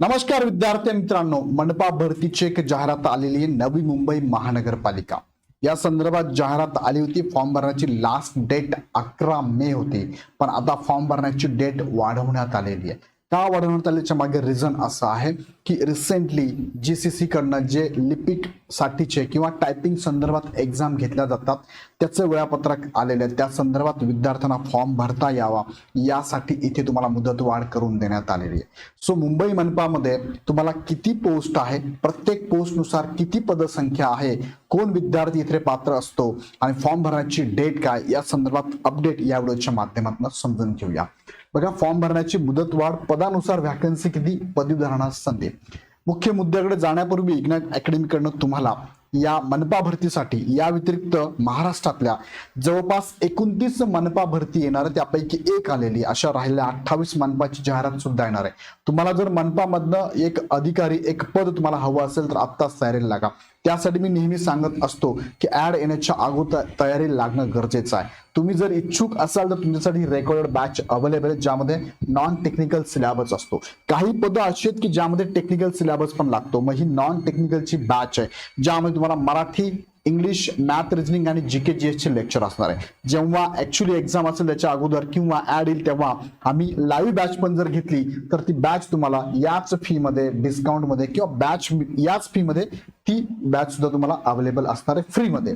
नमस्कार विद्यार्थी मित्रांनो मनपा भरतीची एक जाहिरात आलेली आहे नवी मुंबई महानगरपालिका. या संदर्भात जाहिरात आली होती फॉर्म भरण्याची लास्ट डेट अकरा मे होती. पण आता फॉर्म भरण्याची डेट वाढवण्यात आलेली आहे. का वाढवण्यात आल्याच्या मागे रिझन असं आहे की रिसेंटली जी सी सी कडनं जे लिपिक साठीचे किंवा टायपिंग संदर्भात एक्झाम घेतल्या जातात त्याचं वेळापत्रक आलेलं आहे त्या संदर्भात विद्यार्थ्यांना फॉर्म भरता यावा. यासाठी इथे तुम्हाला मुदतवाढ करून देण्यात आलेली आहे. सो मुंबई मनपामध्ये तुम्हाला किती पोस्ट आहे प्रत्येक पोस्टनुसार किती पदसंख्या आहे कोण विद्यार्थी इथे पात्र असतो आणि फॉर्म भरण्याची डेट काय या संदर्भात अपडेट या व्हिडिओच्या माध्यमातून समजून घेऊया. बघा फॉर्म भरण्याची मुदतवाढ पदानुसार व्हॅकन्सी किती? पदवीधरांना संधी. मुख्य मुद्द्याकडे जाण्यापूर्वी इग्नॅट अकॅडमीकडनं तुम्हाला या मनपा भरतीसाठी या व्यतिरिक्त महाराष्ट्रातल्या जवळपास एकोणतीस मनपा भरती येणार आहे त्यापैकी एक आलेली अशा राहिलेल्या अठ्ठावीस मनपाची जाहिरात सुद्धा येणार आहे. तुम्हाला जर मनपामधनं एक अधिकारी एक पद तुम्हाला हवं असेल तर आत्ताच तयारीला लागा. त्यासाठी मी नेहमी सांगत असतो की ऍड येण्याच्या अगोदर तयारी लागणं गरजेचं आहे. तुम्ही जर इच्छुक असाल तर तुमच्यासाठी रेकॉर्डेड बॅच अवेलेबल आहे ज्यामध्ये नॉन टेक्निकल सिलेबस असतो. काही पदं अशी आहेत की ज्यामध्ये टेक्निकल सिलेबस पण लागतो. मग ही नॉन टेक्निकलची बॅच आहे ज्यामध्ये तुम्हाला मराठी इंग्लिश मॅथ रिजनिंग आणि जी के जी एसचे लेक्चर असणार आहे. जेव्हा ऍक्च्युली एक्झाम असेल त्याच्या अगोदर किंवा ऍड येईल तेव्हा आम्ही लाईव्ह बॅच पण जर घेतली तर ती बॅच तुम्हाला याच फी मध्ये किंवा बॅच याच फीमध्ये ती बॅच सुद्धा तुम्हाला अवेलेबल असणार आहे फ्रीमध्ये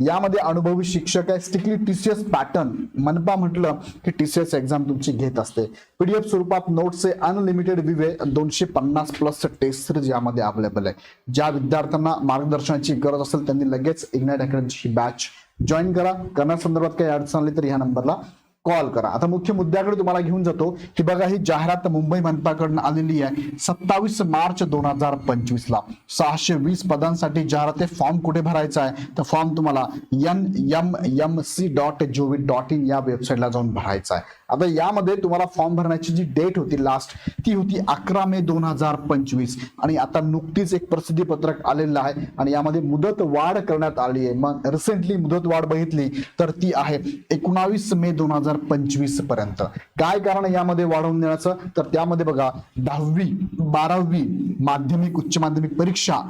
यामध्ये अनुभवी शिक्षक आहे. स्ट्रिक्टली टीसीएस पॅटर्न मनपा म्हटलं की टीसीएस एक्झाम तुमची घेत असते. पीडीएफ स्वरूपात नोट्सचे अनलिमिटेड विवे दोनशे पन्नास प्लस टेस्ट सिरीज यामध्ये अवेलेबल आहे. ज्या विद्यार्थ्यांना मार्गदर्शनाची गरज असेल त्यांनी लगेच इग्नाइट अकॅडमीची बॅच जॉईन करा. करण्यासंदर्भात काही अडचण आली तर ह्या नंबरला कॉल करा. आता मुख्य मुद्द्याकडे तुम्हाला घेऊन जातो की बघा ही जाहिरात मुंबई मनपाकडून आलेली आहे. सत्तावीस मार्च दोन हजार पंचवीस ला सहाशे वीस पदांसाठी जाहिरात फॉर्म कुठे भरायचा आहे? तर फॉर्म तुम्हाला N M M C dot G O V dot वेबसाईटला जाऊन भरायचा आहे. आता यामध्ये तुम्हाला फॉर्म भरण्याची जी डेट होती लास्ट ती होती अकरा मे दोन हजार पंचवीस. आणि आता नुकतीच एक प्रसिद्धी पत्रक आलेलं आहे आणि यामध्ये मुदत वाढ करण्यात आली आहे. मग रिसेंटली मुदत वाढ बघितली तर ती आहे एकोणावीस मे दोन हजार पंचवीसपर्यंत. काय कारण यामध्ये वाढवून देण्याचं? तर त्यामध्ये बघा दहावी बारावी माध्यमिक उच्च माध्यमिक परीक्षा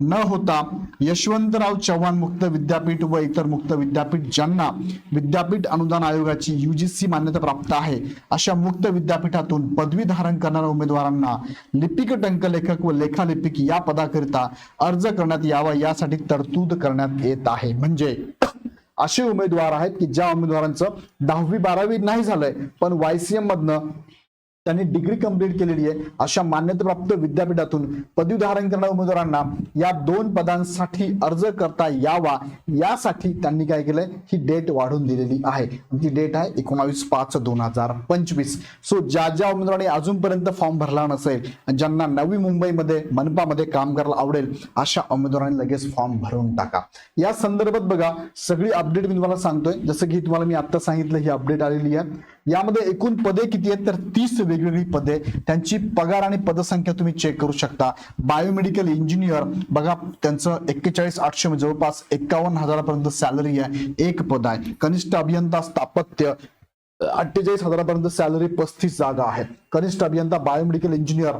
न होता यशवंतराव चव्हाण मुक्त विद्यापीठ व इतर मुक्त विद्यापीठ ज्यांना विद्यापीठ अनुदान आयोगाची यूजीसी मान्यता प्राप्त आहे अशा मुक्त विद्यापीठातून पदवी धारण करणाऱ्या उमेदवारांना लिपिक टंकलेखक व लेखालिपिक या पदाकरिता अर्ज करण्यात यावा यासाठी तरतूद करण्यात येत आहे. म्हणजे असे उमेदवार आहेत की ज्या उमेदवारांचं दहावी बारावी नाही झालंय पण वायसीएम मधनं त्यांनी डिग्री कंप्लीट केलेली आहे. अशा मान्यताप्राप्त विद्यापीठातून पदवी धारण करणाऱ्या उमेदवारांना या दोन पदांसाठी अर्ज करता यावा. यासाठी त्यांनी काय केलंय? ही डेट वाढवून दिलेली आहे. ती डेट आहे एकोणावीस पाच दोन हजार पंचवीस. सो ज्या ज्या उमेदवारांनी अजूनपर्यंत फॉर्म भरला नसेल ज्यांना नवी मुंबईमध्ये मनपामध्ये काम करायला आवडेल अशा उमेदवारांनी लगेच फॉर्म भरून टाका. या संदर्भात बघा सगळी अपडेट मी तुम्हाला सांगतोय. जसं की तुम्हाला मी आता सांगितलं ही अपडेट आलेली आहे. यामध्ये एकूण पदे किती आहेत? तर तीस वेगवेगळी पदे. त्यांची पगार आणि पदसंख्या तुम्ही चेक करू शकता. बायोमेडिकल इंजिनियर बघा त्यांचं एक्केचाळीस आठशे म्हणजे जवळपास एक्कावन्न हजारापर्यंत सॅलरी आहे. एक पद आहे. कनिष्ठ अभियंता स्थापत्य अठ्ठेचाळीस हजारापर्यंत सॅलरी पस्तीस जागा आहेत. कनिष्ठ अभियंता बायोमेडिकल इंजिनियर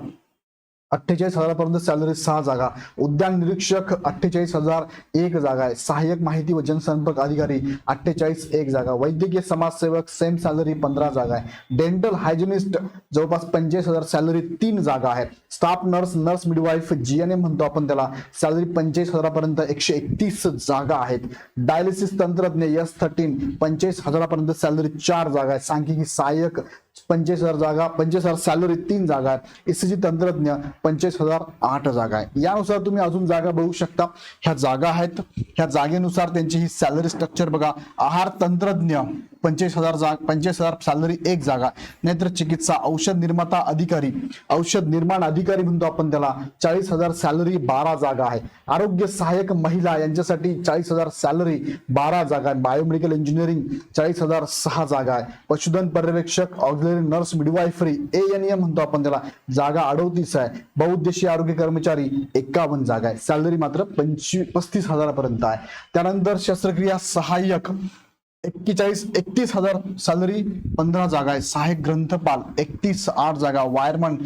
अठ्ठेचाळीस हजारापर्यंत सॅलरी सहा जागा. उद्यान निरीक्षक अठ्ठेचाळीस हजार एक जागा आहे. सहाय्यक माहिती व जनसंपर्क अधिकारी अठ्ठेचाळीस एक जागा. वैद्यकीय समाजसेवक सेम सॅलरी पंधरा जागा आहे. डेंटल हायजिनिस्ट जवळपास पंचेचाळीस हजार सॅलरी तीन जागा आहेत. Staff nurse nurse midwife GNM म्हणतो आपण त्याला. सॅलरी पंचेचाळीस हजारापर्यंत एकशे एकतीस जागा आहेत. डायलिसिस तंत्रज्ञ एस थर्टीन पंचेचाळीस हजारापर्यंत सॅलरी चार जागा आहे सांख्यिकी सहाय्यक पंचेचाळीस हजार जागा पंचेचाळीस हजार सॅलरी तीन जागा आहेत. एसीजी तंत्रज्ञ पंचेचाळीस हजार आठ जागा आहे यानुसार तुम्ही अजून जागा बघू शकता. ह्या जागा आहेत. ह्या जागेनुसार त्यांची ही सॅलरी स्ट्रक्चर बघा. आहार तंत्रज्ञ पंचेचाळीस हजार जाग पंचेचाळीस हजार सॅलरी एक जागा. नेत्र चिकित्सा औषध निर्माता अधिकारी औषध निर्माण अधिकारी म्हणतो आपण त्याला. चाळीस हजार सॅलरी बारा जागा आहे. आरोग्य सहाय्यक महिला यांच्यासाठी चाळीस हजार सॅलरी बारा जागा आहे. बायोमेडिकल इंजिनिअरिंग चाळीस हजार सहा जागा आहे. पशुधन पर्यवेक्षक auxiliary nurse midwifery A N M म्हणतो आपण त्याला. जागा अडोतीस आहे. बहुउद्देशीय आरोग्य कर्मचारी एकावन्न जागा आहे. सॅलरी मात्र पंचवीस पस्तीस हजारापर्यंत आहे. त्यानंतर शस्त्रक्रिया सहाय्यक एक्केचाळीस एकतीस हजार सॅलरी पंधरा जागा आहे. सहाय्यक ग्रंथपाल एकतीस आठ जागा. वायरमन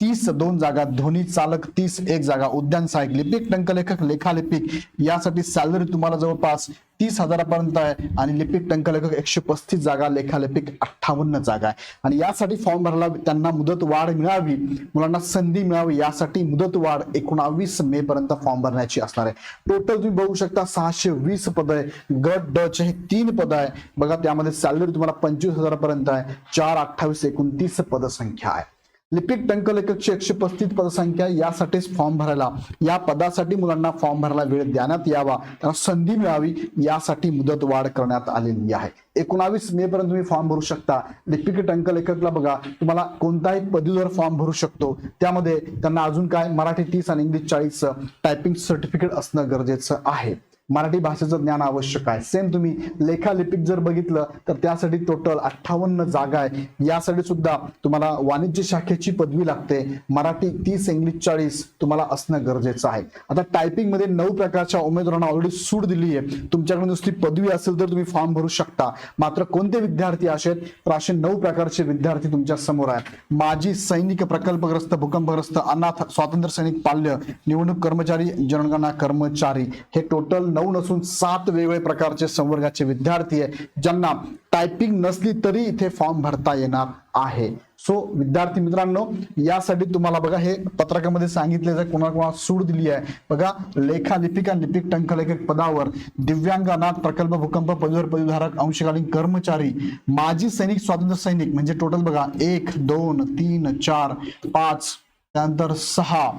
तीस दोन जागा ध्वनी चालक तीस एक जागा उद्यान सहाय्यक लिपिक टंकलेखक लेखालिपिक यासाठी सॅलरी तुम्हाला जवळपास तीस हजारापर्यंत आहे आणि लिपिक टंकलेखक एकशे पस्तीस जागा लेखालिपिक अठ्ठावन्न जागा आहे. आणि यासाठी फॉर्म भरायला त्यांना मुदत वाढ मिळावी मुलांना संधी मिळावी यासाठी मुदत वाढ एकोणावीस मे पर्यंत फॉर्म भरण्याची असणार आहे. टोटल तुम्ही बघू शकता सहाशे वीस पद आहे. गट ड चे हे तीन पद आहे. बघा त्यामध्ये सॅलरी तुम्हाला पंचवीस हजारापर्यंत आहे. चार अठ्ठावीस एकोणतीस पदसंख्या आहे. लिपिक टंकलेखकची एकशे पस्तीस पदसंख्या यासाठीच फॉर्म भरायला या पदासाठी मुलांना फॉर्म भरायला वेळ देण्यात यावा त्यांना संधी मिळावी यासाठी मुदत वाढ करण्यात आलेली आहे. एकोणावीस मे पर्यंत तुम्ही फॉर्म भरू शकता. लिपिक टंकलेखकला बघा तुम्हाला कोणताही पदवीधर फॉर्म भरू शकतो. त्यामध्ये त्यांना अजून काय मराठी तीस आणि इंग्लिश चाळीस टायपिंग सर्टिफिकेट असणं गरजेचं आहे. मराठी भाषेचं ज्ञान आवश्यक आहे. सेम तुम्ही लेखालिपिक जर बघितलं तर त्यासाठी टोटल अठ्ठावन्न जागा आहे. यासाठी सुद्धा तुम्हाला वाणिज्य शाखेची पदवी लागते. मराठी तीस इंग्लिश चाळीस तुम्हाला असणं गरजेचं आहे. आता टायपिंगमध्ये नऊ प्रकारच्या उमेदवारांना ऑलरेडी सूट दिली आहे. तुमच्याकडे नुसती पदवी असेल तर तुम्ही फॉर्म भरू शकता. मात्र कोणते विद्यार्थी असे तर असे नऊ प्रकारचे विद्यार्थी तुमच्यासमोर आहेत. माजी सैनिक प्रकल्पग्रस्त भूकंपग्रस्त अनाथ स्वातंत्र्य सैनिक पाल्य निवडणूक कर्मचारी जनगणना कर्मचारी हे टोटल नऊ नसून सात वेगवेगळ्या प्रकारचे संवर्गाचे विद्यार्थी आहे ज्यांना टायपिंग नसली तरी इथे फॉर्म भरता येणार आहे. सो विद्यार्थी मित्रांनो यासाठी तुम्हाला बघा हे पत्रकामध्ये सांगितले जाय कोणाला कोणाला सूट दिली आहे बघा लेखा लिपिका लिपिक टंकलेखक पदावर दिव्यांग अनाथ प्रकल्प भूकंप पदवीवर पदवीधारक अंशकालीन कर्मचारी माजी सैनिक स्वातंत्र्य सैनिक म्हणजे टोटल बघा एक दोन तीन चार पाच त्यानंतर सहा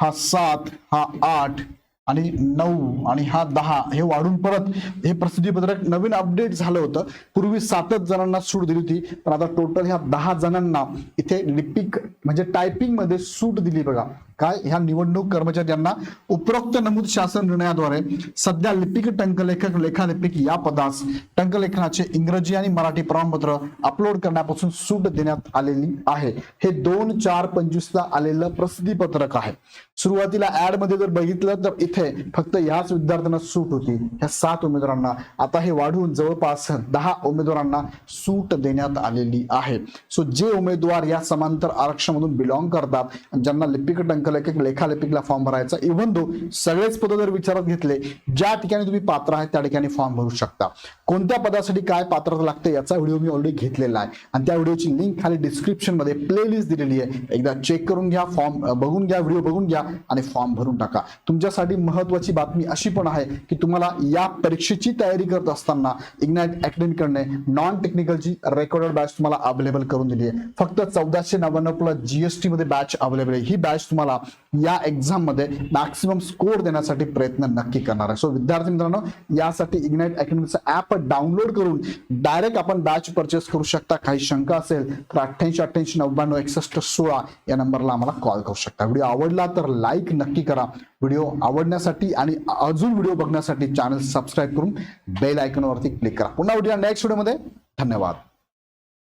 हा सात हा आठ आणि नऊ आणि हा दहा हे वाढून परत हे प्रसिद्धीपत्रक नवीन अपडेट झालं होतं. पूर्वी सातच जणांना सूट दिली होती पण आता टोटल ह्या दहा जणांना इथे लिपिक म्हणजे टायपिंगमध्ये सूट दिली बघा. काय? ह्या निवडणूक कर्मचारी यांना उपरोक्त नमूद शासन निर्णयाद्वारे सध्या लिपिक टंकलेखक लेखालिपिक या पदास टंकलेखनाचे इंग्रजी आणि मराठी प्रमाणपत्र अपलोड करण्यापासून सूट देण्यात आलेली आहे. हे दोन चार पंचवीस ला आलेलं प्रसिद्धी पत्रक आहे. सुरुवातीला ऍडमध्ये जर बघितलं तर इथे फक्त ह्याच विद्यार्थ्यांना सूट होती. ह्या सात उमेदवारांना. आता हे वाढवून जवळपास दहा उमेदवारांना सूट देण्यात आलेली आहे. सो जे उमेदवार या समांतर आरक्षणामधून बिलॉंग करतात ज्यांना लिपिक टंक टंकलेखक लेखालेपिकला फॉर्म भरायचा. इव्हन दो सगळेच पद जर विचारात घेतले ज्या ठिकाणी तुम्ही पात्र आहे त्या ठिकाणी फॉर्म भरू शकता. कोणत्या पदासाठी काय पात्रता लागते याचा व्हिडिओ मी ऑलरेडी घेतलेला आहे. आणि त्या व्हिडिओची लिंक खाली डिस्क्रिप्शनमध्ये प्लेलिस्ट दिलेली आहे. एकदा चेक करून घ्या फॉर्म बघून घ्या व्हिडिओ बघून घ्या आणि फॉर्म भरून टाका. तुमच्यासाठी महत्वाची बातमी अशी पण आहे की तुम्हाला या परीक्षेची तयारी करत असताना इग्नाइट अकॅडमीकडने नॉन टेक्निकलची रेकॉर्डेड बॅच तुम्हाला अवेलेबल करून दिली आहे. फक्त चौदाशे नव्याण्णव प्लस जीएसटी मध्ये बॅच अवेलेबल आहे. ही बॅच तुम्हाला या एक्झाममध्ये मॅक्सिमम स्कोर देण्यासाठी प्रयत्न नक्की करणार आहे. सो विद्यार्थी मित्रांनो यासाठी इग्नाइट अकॅडमीचं ऍप डाउनलोड करून डायरेक्ट आपण बॅच परचेस करू शकता. काही शंका असेल तर अठ्ठ्याऐंशी अठ्ठ्याऐंशी नव्याण्णव एकसष्ट सोळा या नंबरला आम्हाला कॉल करू शकता. व्हिडिओ आवडला तर लाईक नक्की करा. व्हिडिओ आवडण्यासाठी आणि अजून व्हिडिओ बघण्यासाठी चॅनल सबस्क्राईब करून बेल आयकॉनवरती क्लिक करा. पुन्हा व्हिडिओ नेक्स्ट व्हिडिओमध्ये धन्यवाद.